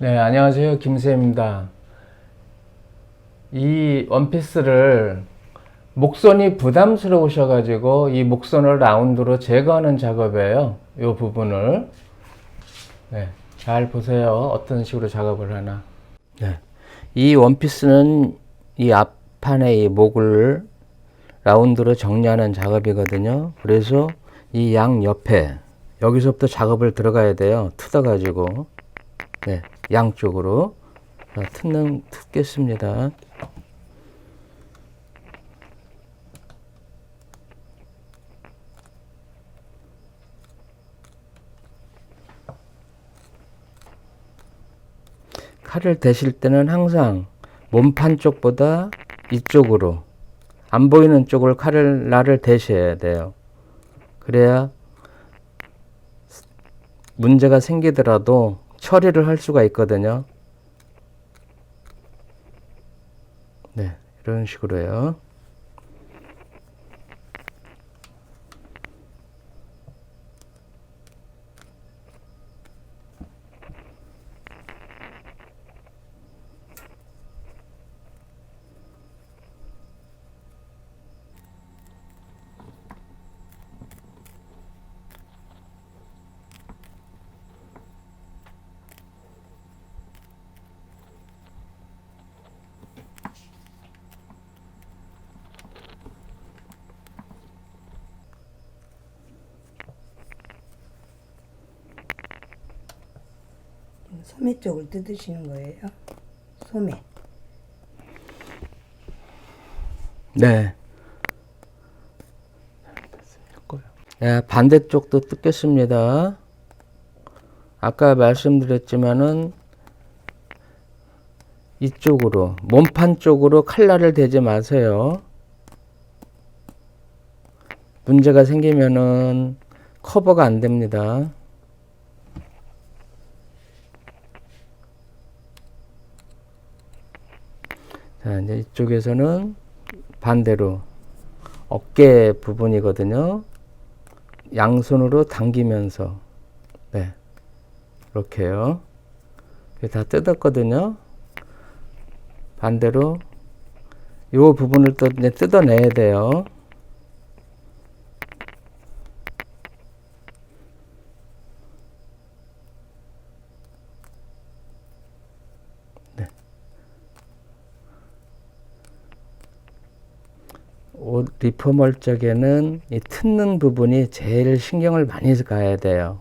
네, 안녕하세요. 김세입니다. 이 원피스를 목선이 부담스러우셔가지고 이 목선을 라운드로 제거하는 작업이에요. 이 부분을. 네, 잘 보세요. 어떤 식으로 작업을 하나. 네. 이 원피스는 이 앞판의 이 목을 라운드로 정리하는 작업이거든요. 그래서 이 양 옆에 여기서부터 작업을 들어가야 돼요. 뜯어가지고. 네, 양쪽으로 자, 뜯는 뜯겠습니다. 칼을 대실 때는 항상 몸판 쪽보다 이쪽으로 안 보이는 쪽을 칼을 날을 대셔야 돼요. 그래야 문제가 생기더라도 처리를 할 수가 있거든요. 네, 이런 식으로요. 소매 쪽을 뜯으시는 거예요? 소매. 네. 네, 반대쪽도 뜯겠습니다. 아까 말씀드렸지만은 이쪽으로 몸판 쪽으로 칼날을 대지 마세요. 문제가 생기면은 커버가 안 됩니다. 자, 이제 이쪽에서는 반대로 어깨 부분이거든요. 양손으로 당기면서 네 이렇게요. 다 뜯었거든요. 반대로 이 부분을 또 이제 뜯어내야 돼요. 옷 리폼할 적에는 이 뜯는 부분이 제일 신경을 많이 가야 돼요.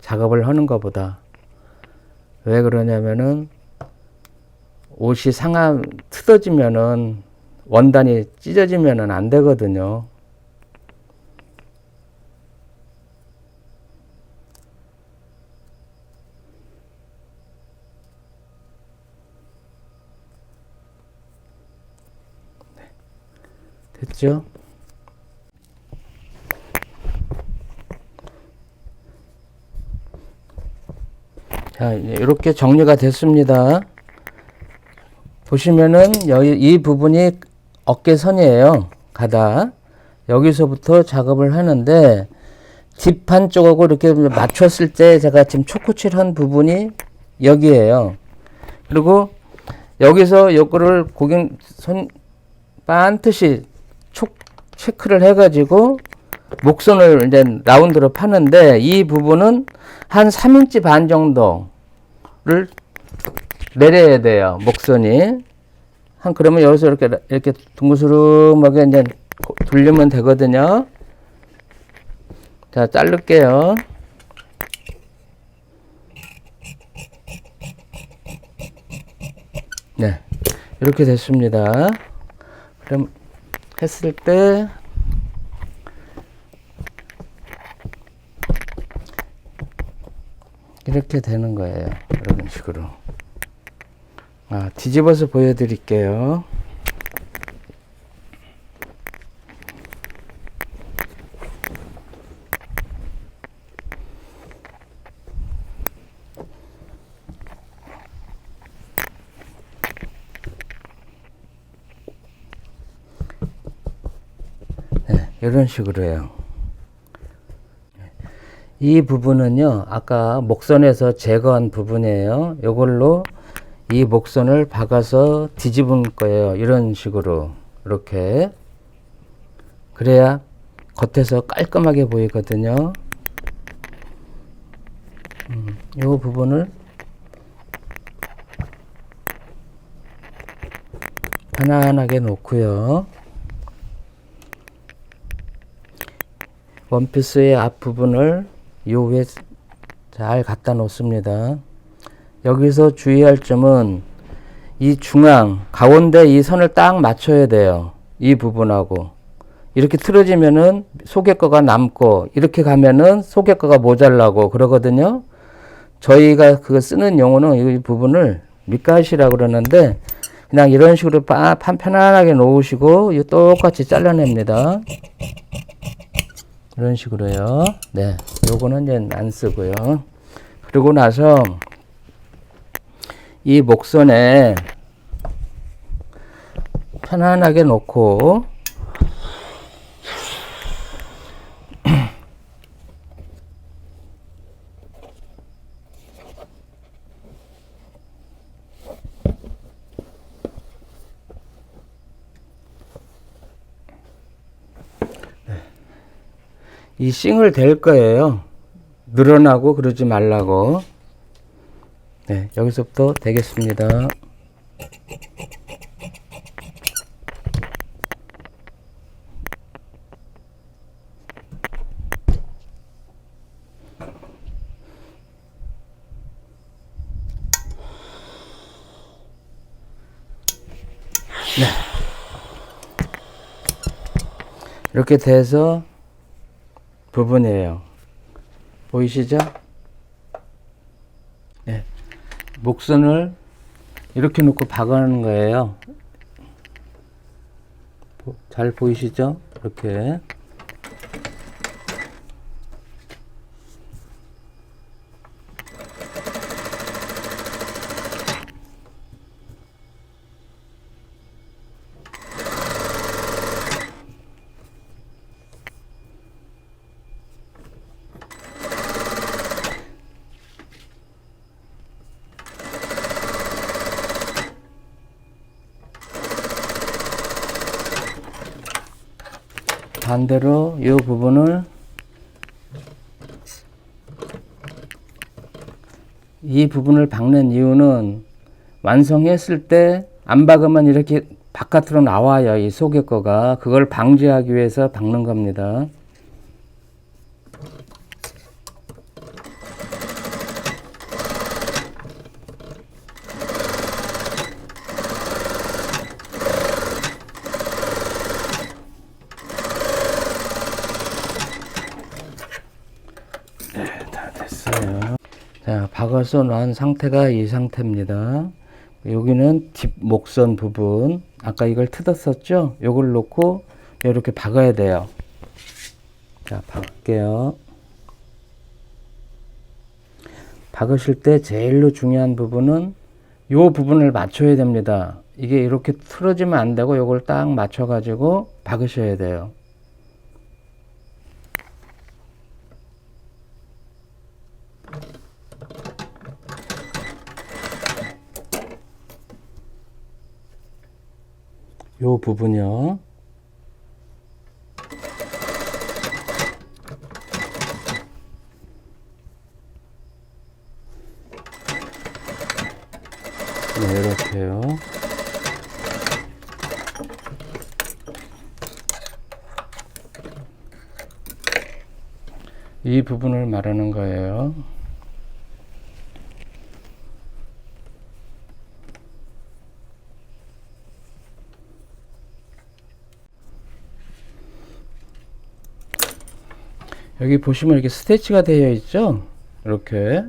작업을 하는 것보다. 왜 그러냐면은 옷이 상하 뜯어지면은 원단이 찢어지면은 안 되거든요. 됐죠? 자, 이렇게 정리가 됐습니다. 보시면은 여기 이 부분이 어깨선이에요. 가다. 여기서부터 작업을 하는데 뒷판 쪽하고 이렇게 맞췄을 때 제가 지금 초코칠한 부분이 여기에요. 그리고 여기서 요거를 고객 손촉 체크를 해가지고 목선을 이제 라운드로 파는데 이 부분은 한 3인치 반 정도를 내려야 돼요. 목선이. 한 그러면 여기서 이렇게 이렇게 둥그스름하게 이제 돌리면 되거든요. 자, 자를게요. 네. 이렇게 됐습니다. 그럼 했을 때 이렇게 되는 거예요. 이런 식으로. 아, 뒤집어서 보여드릴게요. 네, 이런 식으로 해요. 이 부분은요, 아까 목선에서 제거한 부분이에요. 이걸로 이 목선을 박아서 뒤집은 거예요. 이런 식으로. 이렇게. 그래야 겉에서 깔끔하게 보이거든요. 음, 이 부분을 편안하게 놓고요. 원피스의 앞부분을 요 위에 잘 갖다 놓습니다. 여기서 주의할 점은 이 중앙 가운데 이 선을 딱 맞춰야 돼요. 이 부분하고 이렇게 틀어지면은 속에 거가 남고 이렇게 가면은 속에 거가 모자라고 그러거든요. 저희가 그거 쓰는 용어는 이 부분을 밑가시라고 그러는데 그냥 이런 식으로 빠, 판 편안하게 놓으시고 이 똑같이 잘라냅니다. 이런 식으로요. 네, 요거는 이제 안 쓰고요. 그리고 나서 이 목선에 편안하게 놓고 이 싱을 댈 거예요. 늘어나고 그러지 말라고. 네, 여기서부터 되겠습니다. 네. 이렇게 돼서 부분이에요. 보이시죠? 네. 목선을 이렇게 놓고 박아놓는 거예요. 보- 잘 보이시죠? 이렇게. 반대로 이 부분을 이 부분을 박는 이유는 완성했을 때 안 박으면 이렇게 바깥으로 나와요. 이 속에 거가. 그걸 방지하기 위해서 박는 겁니다. 다 됐어요. 자, 박아서 놓은 상태가 이 상태입니다. 여기는 뒷 목선 부분. 아까 이걸 뜯었었죠? 요걸 놓고 이렇게 박아야 돼요. 자, 박을게요. 박으실 때 제일로 중요한 부분은 요 부분을 맞춰야 됩니다. 이게 이렇게 틀어지면 안 되고 요걸 딱 맞춰 가지고 박으셔야 돼요. 요 부분이요. 네, 이렇게요. 이 부분을 말하는 거예요. 여기 보시면 이렇게 스티치가 되어 있죠? 이렇게.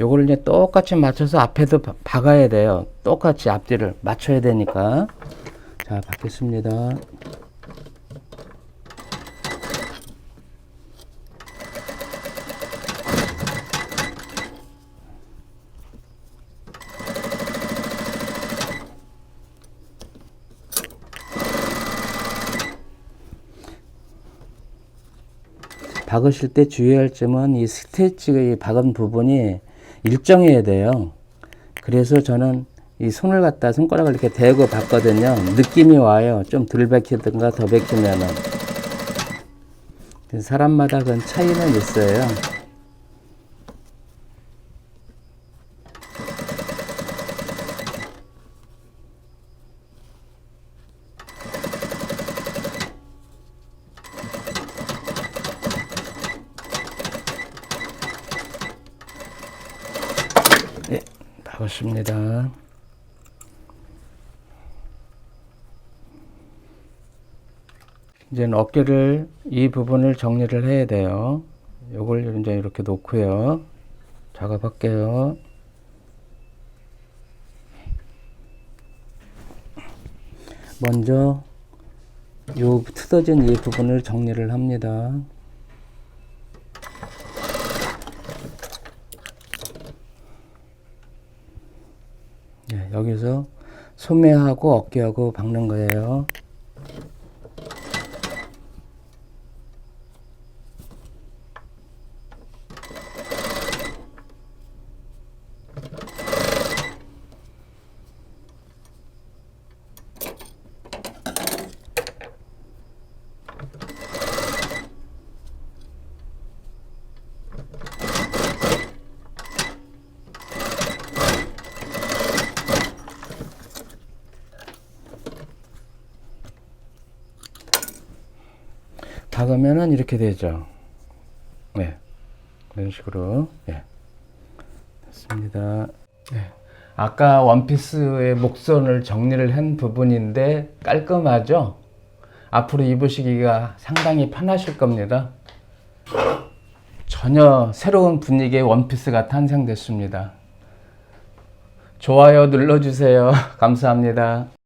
요거를 이제 똑같이 맞춰서 앞에도 바- 박아야 돼요. 똑같이 앞뒤를 맞춰야 되니까. 자, 박겠습니다. 박으실 때 주의할 점은 이 스티치의 박은 부분이 일정해야 돼요. 그래서 저는 이 손을 갖다 손가락을 이렇게 대고 봤거든요. 느낌이 와요. 좀 덜 박히든가 더 박히면은. 사람마다 그건 차이는 있어요. 예, 박았습니다. 이제는 어깨를 이 부분을 정리를 해야 돼요. 요걸 이제 이렇게 놓고요. 작업할게요. 먼저 요 뜯어진 이 부분을 정리를 합니다. 예, 여기서 소매하고 어깨하고 박는 거예요. 박으면은 이렇게 되죠. 네. 이런 식으로. 예. 됐습니다. 네. 아까 원피스의 목선을 정리를 한 부분인데 깔끔하죠? 앞으로 입으시기가 상당히 편하실 겁니다. 전혀 새로운 분위기의 원피스가 탄생됐습니다. 좋아요 눌러주세요. 감사합니다.